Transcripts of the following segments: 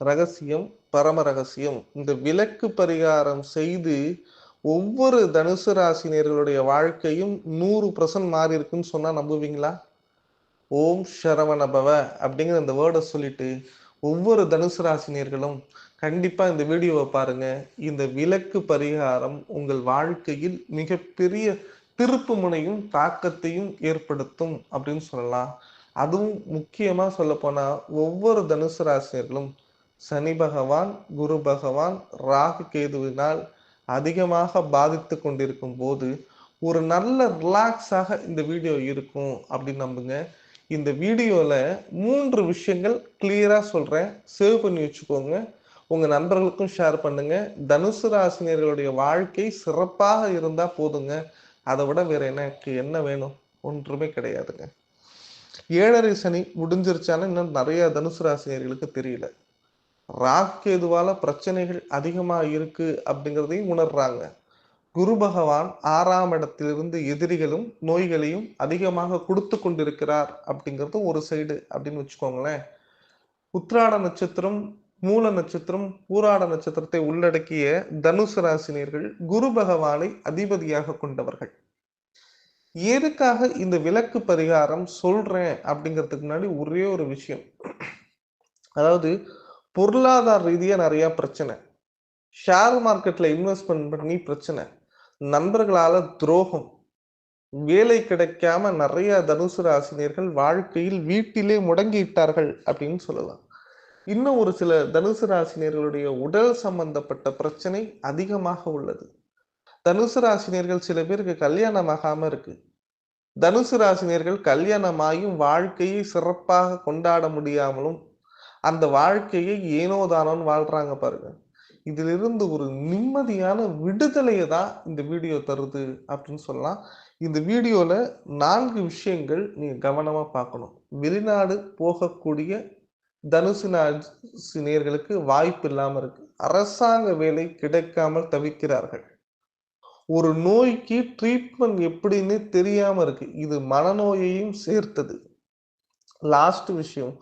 ரகசியம் பரம ரகசியம். இந்த விளக்கு பரிகாரம் செய்து ஒவ்வொரு தனுசு ராசினியர்களுடைய வாழ்க்கையும் நூறு பர்சன்ட் மாறி இருக்குன்னு சொன்னா நம்புவீங்களா? ஓம் சரவணபவ அப்படிங்கிற இந்த வேர்டை சொல்லிட்டு ஒவ்வொரு தனுசு ராசினியர்களும் கண்டிப்பா இந்த வீடியோவை பாருங்க. இந்த விளக்கு பரிகாரம் உங்கள் வாழ்க்கையில் மிகப்பெரிய திருப்பு முனையும் தாக்கத்தையும் ஏற்படுத்தும் அப்படின்னு சொல்லலாம். அதுவும் முக்கியமா சொல்ல போனா ஒவ்வொரு தனுசு ராசினியர்களும் சனி பகவான் குரு பகவான் ராகு கேதுவினால் அதிகமாக பாதித்து கொண்டிருக்கும் போது ஒரு நல்ல ரிலாக்ஸாக இந்த வீடியோ இருக்கும் அப்படின்னு நம்புங்க. இந்த வீடியோவில் மூன்று விஷயங்கள் கிளியராக சொல்கிறேன் சேவ் பண்ணி வச்சுக்கோங்க. உங்கள் நண்பர்களுக்கும் ஷேர் பண்ணுங்கள் தனுசு ராசினியர்களுடைய வாழ்க்கை சிறப்பாக இருந்தால் போதுங்க. அதை விட வேற எனக்கு என்ன வேணும்? ஒன்றுமே கிடையாதுங்க. ஏழரை சனி முடிஞ்சிருச்சான்னு இன்னும் நிறைய தனுசு ராசினியர்களுக்கு தெரியல. ராக்கேதுவால பிரச்சனைகள் அதிகமா இருக்கு அப்படிங்கிறதையும் உணர்றாங்க. குரு பகவான் ஆறாம் இடத்திலிருந்து எதிரிகளும் நோய்களையும் அதிகமாக கொடுத்து கொண்டிருக்கிறார் அப்படிங்கிறது ஒரு சைடு அப்படின்னு வச்சுக்கோங்களேன். உத்ராட நட்சத்திரம் மூல நட்சத்திரம் பூராட நட்சத்திரத்தை உள்ளடக்கிய தனுசு ராசினியர்கள் குரு பகவானை அதிபதியாக கொண்டவர்கள். எதுக்காக இந்த விளக்கு பரிகாரம் சொல்றேன் அப்படிங்கிறதுக்கு முன்னாடி ஒரே ஒரு விஷயம். அதாவது பொருளாதார ரீதியாக நிறைய பிரச்சனை. ஷேர் மார்க்கெட்டில் இன்வெஸ்ட்மெண்ட் பண்ணி பிரச்சனை. நண்பர்களால் துரோகம். வேலை கிடைக்காம நிறைய தனுசு ராசினியர்கள் வாழ்க்கையில் வீட்டிலே முடங்கிவிட்டார்கள் அப்படின்னு சொல்லலாம். இன்னும் ஒரு சில தனுசு ராசினியர்களுடைய உடல் சம்பந்தப்பட்ட பிரச்சனை அதிகமாக உள்ளது. தனுசு ராசினியர்கள் சில பேருக்கு கல்யாணம் ஆகாம இருக்கு. தனுசு ராசினியர்கள் கல்யாணமாயும் வாழ்க்கையை சிறப்பாக கொண்டாட முடியாமலும் அந்த வாழ்க்கையை ஏனோ தானோன்னு வாழ்றாங்க பாருங்க. இதிலிருந்து ஒரு நிம்மதியான விடுதலையை தான் இந்த வீடியோ தருது அப்படின்னு சொல்லலாம். இந்த வீடியோவில் நான்கு விஷயங்கள் நீங்கள் கவனமாக பார்க்கணும். வெளிநாடு போகக்கூடிய தனுசு நேர்களுக்கு வாய்ப்பு இல்லாமல் இருக்கு. அரசாங்க வேலை கிடைக்காமல் தவிக்கிறார்கள். ஒரு நோய்க்கு ட்ரீட்மெண்ட் எப்படின்னு தெரியாமல் இருக்கு. இது மனநோயையும் சேர்த்தது. லாஸ்ட் விஷயம்.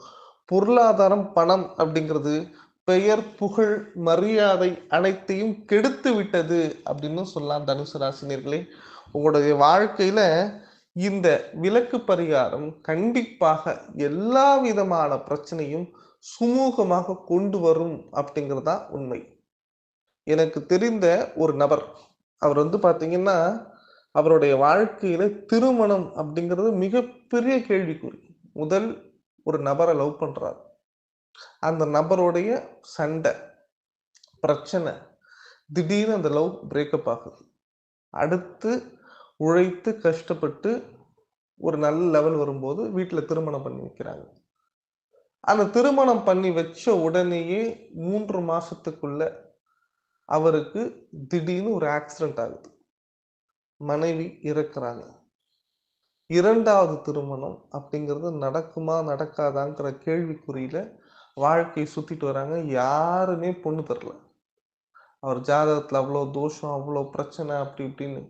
பொருளாதாரம் பணம் அப்படிங்கிறது பெயர் புகழ் மரியாதை அனைத்தையும் கெடுத்து விட்டது அப்படின்னு சொல்லலாம் தனுசு ராசினியர்களே. உங்களுடைய வாழ்க்கையில இந்த விலக்கு பரிகாரம் கண்டிப்பாக எல்லா விதமான பிரச்சனையும் சுமூகமாக கொண்டு வரும் அப்படிங்கிறதா உண்மை. எனக்கு தெரிந்த ஒரு நபர் அவர் வந்து பார்த்தீங்கன்னா அவருடைய வாழ்க்கையில திருமணம் அப்படிங்கிறது மிகப்பெரிய கேள்விக்குறி. முதல் ஒரு நபரை லவ் பண்ணுறாரு அந்த நபருடைய சண்டை பிரச்சனை திடீர்னு அந்த லவ் பிரேக்கப் ஆகுது. அடுத்து உழைத்து கஷ்டப்பட்டு ஒரு நல்ல லெவல் வரும்போது வீட்டில் திருமணம் பண்ணி வைக்கிறாங்க. அந்த திருமணம் பண்ணி வச்ச உடனேயே மூன்று மாசத்துக்குள்ள அவருக்கு திடீர்னு ஒரு ஆக்சிடென்ட் ஆகுது. மனைவி இறக்குறாங்க. இரண்டாவது திருமணம் அப்படிங்கிறது நடக்குமா நடக்காதாங்கிற கேள்விக்குறியில வாழ்க்கையை சுத்திட்டு வராங்க. யாருமே பொண்ணு தரல. அவர் ஜாதகத்துல அவ்வளோ தோஷம் அவ்வளோ பிரச்சனை அப்படி இப்படின்னு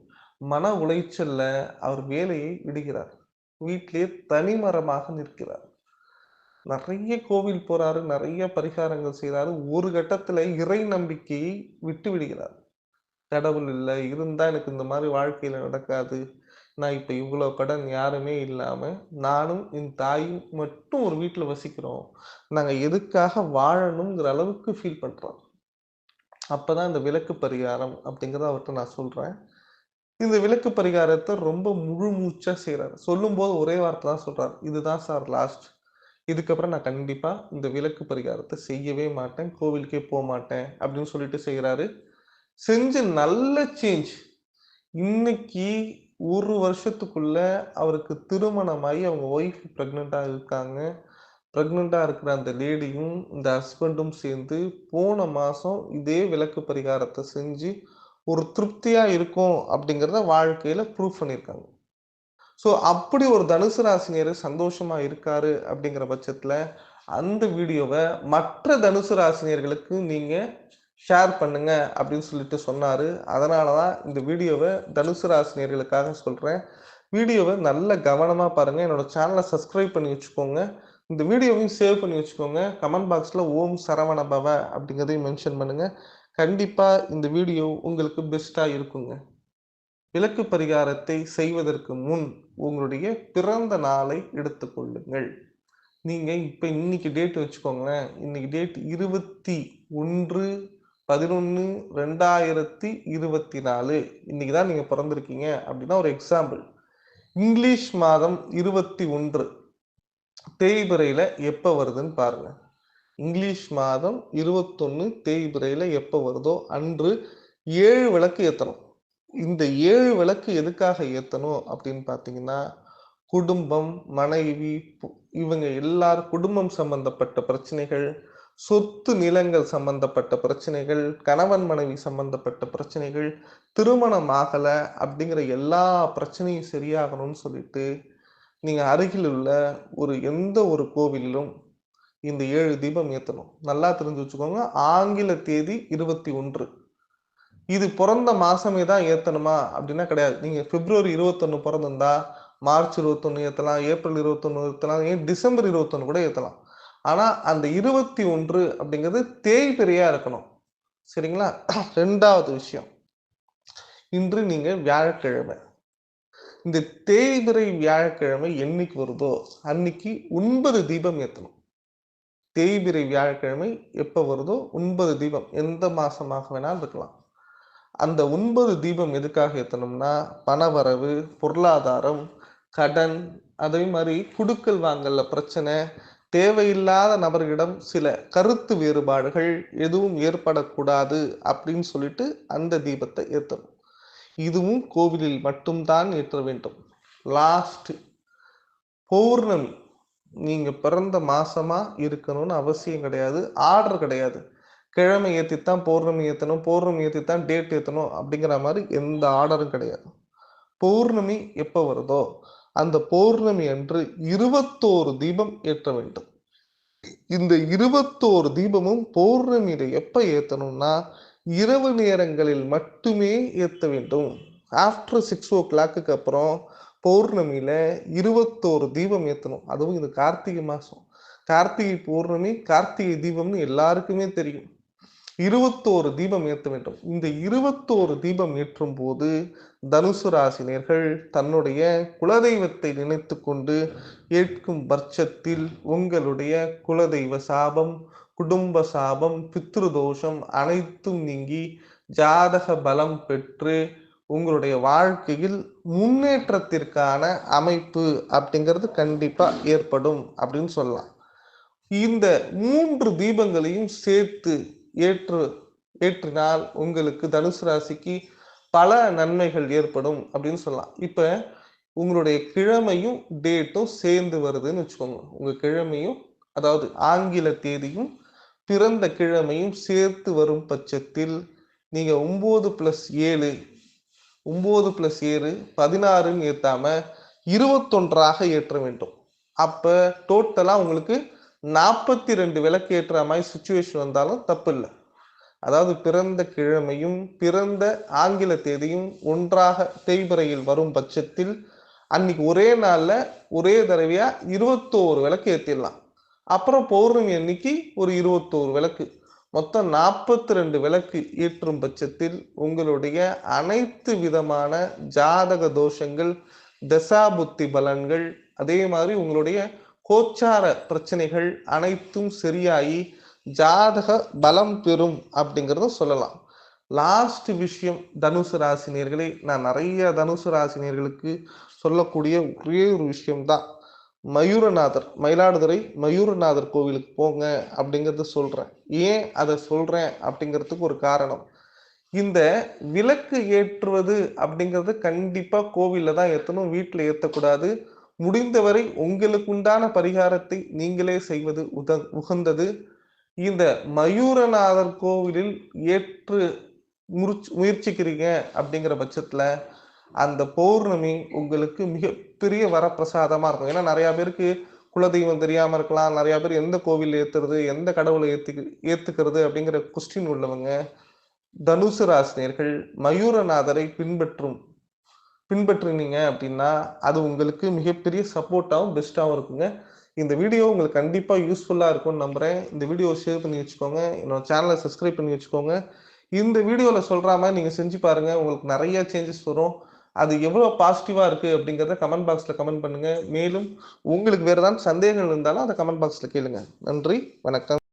மன உளைச்சல்ல அவர் வேலையை விடுகிறார். வீட்டிலேயே தனிமரமாக நிற்கிறார். நிறைய கோவில் போறாரு நிறைய பரிகாரங்கள் செய்கிறாரு ஒரு கட்டத்துல இறை நம்பிக்கையை விட்டு விடுகிறார். கடவுள் இல்லை இருந்தா எனக்கு இந்த மாதிரி வாழ்க்கையில நடக்காது. நான் இப்போ இவ்வளோ கடன் யாருமே இல்லாமல் நானும் என் தாயும் மட்டும் ஒரு வீட்டில் வசிக்கிறோம். நாங்கள் எதுக்காக வாழணுங்கிற அளவுக்கு ஃபீல் பண்ணுறோம் அப்போ தான் இந்த விளக்கு பரிகாரம் அப்படிங்கிறத அவர்கிட்ட நான் சொல்கிறேன் இந்த விளக்கு பரிகாரத்தை ரொம்ப முழு மூச்சாக செய்கிறாரு சொல்லும் போது ஒரே வார்த்தை தான் சொல்கிறார் இதுதான் சார் லாஸ்ட் இதுக்கப்புறம் நான் கண்டிப்பாக இந்த விளக்கு பரிகாரத்தை செய்யவே மாட்டேன். கோவிலுக்கே போக மாட்டேன். அப்படின்னு சொல்லிட்டு செய்கிறாரு செஞ்ச நல்ல சேஞ்ச் இன்னைக்கு ஒரு வருஷத்துக்குள்ள அவருக்கு திருமணமாகி அவங்க ஒய்ஃப் ப்ரெக்னெண்ட்டாக இருக்காங்க. ப்ரெக்னெண்ட்டாக இருக்கிற அந்த லேடியும் இந்த ஹஸ்பண்டும் சேர்ந்து போன மாதம் இதே விளக்கு பரிகாரத்தை செஞ்சு ஒரு திருப்தியாக இருக்கும் அப்படிங்கிறத வாழ்க்கையில் ப்ரூவ் பண்ணியிருக்காங்க. ஸோ அப்படி ஒரு தனுசு ராசினியர் சந்தோஷமாக இருக்காரு அப்படிங்கிற பட்சத்தில் அந்த வீடியோவை மற்ற தனுசு ராசினியர்களுக்கு நீங்கள் ஷேர் பண்ணுங்க அப்படின்னு சொல்லிட்டு சொன்னாரு. அதனாலதான் இந்த வீடியோவை தனுசு ராசினியர்களுக்காக சொல்றேன். வீடியோவை நல்ல கவனமாக பாருங்க. என்னோட சேனலை சப்ஸ்கிரைப் பண்ணி வச்சுக்கோங்க. இந்த வீடியோவையும் சேவ் பண்ணி வச்சுக்கோங்க. கமெண்ட் பாக்ஸில் ஓம் சரவண பவ அப்படிங்கிறதையும் மென்ஷன் பண்ணுங்க. கண்டிப்பாக இந்த வீடியோ உங்களுக்கு பெஸ்ட்டாக இருக்குங்க. விளக்கு பரிகாரத்தை செய்வதற்கு முன் உங்களுடைய பிறந்த நாளை எடுத்துக்கொள்ளுங்கள். நீங்கள் இப்போ இன்னைக்கு டேட் வச்சுக்கோங்களேன். இன்னைக்கு டேட் இருபத்தி ஒன்று பதினொன்று ரெண்டாயிரத்தி இருபத்தி நாலு இன்னைக்கு தான் நீங்கள் பிறந்திருக்கீங்க அப்படின்னா ஒரு எக்ஸாம்பிள் இங்கிலீஷ் மாதம் இருபத்தி ஒன்று. தேய்பிரையில் எப்போ வருதுன்னு பாருங்க. இங்கிலீஷ் மாதம் இருபத்தொன்று தேய்பிரையில் எப்போ வருதோ அன்று ஏழு விளக்கு ஏற்றணும் இந்த ஏழு விளக்கு எதுக்காக ஏற்றணும் அப்படின்னு பார்த்தீங்கன்னா குடும்பம் மனைவி பு- இவங்க எல்லாரும் குடும்பம் சம்பந்தப்பட்ட பிரச்சனைகள் சொத்து நிலங்கள் சம்பந்தப்பட்ட பிரச்சனைகள் கணவன் மனைவி சம்பந்தப்பட்ட பிரச்சனைகள் திருமணம் ஆகலை அப்படிங்கிற எல்லா பிரச்சனையும் சரியாகணும்னு சொல்லிட்டு நீங்கள் அருகில் உள்ள ஒரு எந்த ஒரு கோவிலிலும் இந்த ஏழு தீபம் ஏற்றணும் நல்லா தெரிஞ்சு வச்சுக்கோங்க. ஆங்கில தேதி இருபத்தி ஒன்று. இது பிறந்த மாதமே தான் ஏற்றணுமா அப்படின்னா கிடையாது. நீங்கள் பிப்ரவரி இருபத்தொன்று பிறந்திருந்தா மார்ச் இருபத்தொன்று ஏற்றலாம் ஏப்ரல் இருபத்தொன்று ஏற்றலாம் ஏன் டிசம்பர் இருபத்தொன்று கூட ஏற்றலாம் ஆனா அந்த இருபத்தி ஒன்று அப்படிங்கிறது தேய்பிரையா இருக்கணும். சரிங்களா? ரெண்டாவது விஷயம். இன்று நீங்க வியாழக்கிழமை. இந்த தேய்பிறை வியாழக்கிழமை என்னைக்கு வருதோ அன்னைக்கு ஒன்பது தீபம் ஏற்றணும் தேய்பிறை வியாழக்கிழமை எப்போ வருதோ ஒன்பது தீபம். எந்த மாசமாக வேணாலும் இருக்கலாம். அந்த ஒன்பது தீபம் எதுக்காக ஏற்றணும்னா பணவரவு பொருளாதாரம் கடன் அதே மாதிரி குடுக்கல் வாங்கல பிரச்சனை தேவையில்லாத நபர்களிடம் சில கருத்து வேறுபாடுகள் எதுவும் ஏற்படக்கூடாது அப்படின்னு சொல்லிட்டு அந்த தீபத்தை ஏற்றணும். இதுவும் கோவிலில் மட்டும்தான் ஏற்ற வேண்டும். லாஸ்ட் பௌர்ணமி. நீங்க பிறந்த மாசமா இருக்கணும்னு அவசியம் கிடையாது. ஆர்டர் கிடையாது. கிழமை ஏற்றித்தான் பௌர்ணமி ஏற்றணும் பௌர்ணமி ஏற்றித்தான் டேட் ஏற்றணும் அப்படிங்கிற மாதிரி எந்த ஆர்டரும் கிடையாது. பௌர்ணமி எப்போ வருதோ? அந்த பௌர்ணமி அன்று இருபத்தோரு தீபம் ஏற்ற வேண்டும். இந்த இருபத்தோரு தீபமும் பௌர்ணமியில எப்ப ஏத்தணும்னா இரவு நேரங்களில் மட்டுமே ஏத்த வேண்டும். ஆஃப்டர் சிக்ஸ் ஓ கிளாக்குக்கு அப்புறம் பௌர்ணமியில இருபத்தோரு தீபம் ஏத்தணும். அதுவும் இது கார்த்திகை மாசம். கார்த்திகை பௌர்ணமி கார்த்திகை தீபம்னு எல்லாருக்குமே தெரியும். இருபத்தோரு தீபம் ஏற்ற வேண்டும். இந்த இருபத்தோரு தீபம் ஏற்றும் போது தனுசு ராசினியர்கள் தன்னுடைய குலதெய்வத்தை நினைத்து கொண்டு ஏற்கும் பட்சத்தில் உங்களுடைய குலதெய்வ சாபம் குடும்ப சாபம் பித்ருதோஷம் அனைத்தும் நீங்கி ஜாதக பலம் பெற்று உங்களுடைய வாழ்க்கையில் முன்னேற்றத்திற்கான அமைப்பு அப்படிங்கிறது கண்டிப்பா ஏற்படும் அப்படின்னு சொல்லலாம். இந்த மூன்று தீபங்களையும் சேர்த்து ஏற்று ஏற்றினால் உங்களுக்கு தனுசு ராசிக்கு பல நன்மைகள் ஏற்படும் அப்படின்னு சொல்லலாம். இப்ப உங்களுடைய கிழமையும் டேட்டும் சேர்ந்து வருதுன்னு வச்சுக்கோங்க. உங்க கிழமையும் அதாவது ஆங்கில தேதியும் பிறந்த கிழமையும் சேர்த்து வரும் பட்சத்தில் நீங்க ஒன்பது பிளஸ் ஏழு ஒன்பது பிளஸ் ஏழு பதினாறுன்னு ஏற்றாமல் இருபத்தொன்றாக ஏற்ற வேண்டும். அப்ப டோட்டலா உங்களுக்கு நாற்பத்தி ரெண்டு விளக்கு ஏற்றுற மாதிரி சுச்சுவேஷன் வந்தாலும் தப்பு இல்லை அதாவது பிறந்த கிழமையும் பிறந்த ஆங்கில தேதியும் ஒன்றாக தேய்பிறையில் வரும் பட்சத்தில் அன்னைக்கு ஒரே நாளில் ஒரே தடவையா இருபத்தோரு விளக்கு ஏற்றிடலாம் அப்புறம் பௌர்ணமி அன்னைக்கு ஒரு இருபத்தோரு விளக்கு. மொத்தம் நாற்பத்தி ரெண்டு விளக்கு ஏற்றும் பட்சத்தில் உங்களுடைய அனைத்து விதமான ஜாதக தோஷங்கள் தசாபுத்தி பலன்கள் அதே மாதிரி உங்களுடைய கோச்சார பிரச்சனைகள் அனைத்தும் சரியாகி ஜாதக பலம் பெறும் அப்படிங்கிறத சொல்லலாம். லாஸ்ட் விஷயம் தனுசு ராசினியர்களே நான் நிறைய தனுசு ராசினியர்களுக்கு சொல்லக்கூடிய ஒரே ஒரு விஷயம்தான். மயூரநாதர் மயிலாடுதுறை மயூரநாதர் கோவிலுக்கு போங்க அப்படிங்கறத சொல்கிறேன் ஏன் அதை சொல்கிறேன் அப்படிங்கிறதுக்கு ஒரு காரணம். இந்த விளக்கு ஏற்றுவது அப்படிங்கிறது கண்டிப்பாக கோவில்ல தான் ஏற்றணும் வீட்டில் ஏற்றக்கூடாது முடிந்தவரை உங்களுக்கு உண்டான பரிகாரத்தை நீங்களே செய்வது உத உகந்தது. இந்த மயூரநாதர் கோவிலில் ஏற்று முறிச்சு முயற்சிக்கிறீங்க அப்படிங்கிற பட்சத்தில் அந்த பௌர்ணமி உங்களுக்கு மிகப்பெரிய வரப்பிரசாதமாக இருக்கும். ஏன்னா நிறையா பேருக்கு குலதெய்வம் தெரியாமல் இருக்கலாம். நிறையா பேர் எந்த கோவில் ஏத்துறது எந்த கடவுளை ஏற்றி ஏற்றுக்கிறது அப்படிங்கிற கொஸ்டின் உள்ளவங்க தனுசு ராசினியர்கள் மயூரநாதரை பின்பற்றும் பின்பற்றினீங்க அப்படின்னா அது உங்களுக்கு மிகப்பெரிய சப்போர்ட்டாகவும் பெஸ்ட்டாகவும் இருக்குங்க. இந்த வீடியோ உங்களுக்கு கண்டிப்பாக யூஸ்ஃபுல்லாக இருக்கும்னு நம்புகிறேன் இந்த வீடியோ ஷேர் பண்ணி வச்சுக்கோங்க. என்னோட சேனலை சப்ஸ்கிரைப் பண்ணி வச்சுக்கோங்க. இந்த வீடியோவில் சொல்கிற மாதிரி நீங்கள் செஞ்சு பாருங்கள் உங்களுக்கு நிறைய சேஞ்சஸ் வரும். அது எவ்வளோ பாசிட்டிவாக இருக்குது அப்படிங்கிறத கமெண்ட் பாக்ஸில் கமெண்ட் பண்ணுங்கள் மேலும் உங்களுக்கு வேறு ஏதாவது சந்தேகங்கள் இருந்தாலும் அதை கமெண்ட் பாக்ஸில் கேளுங்க. நன்றி. வணக்கம்.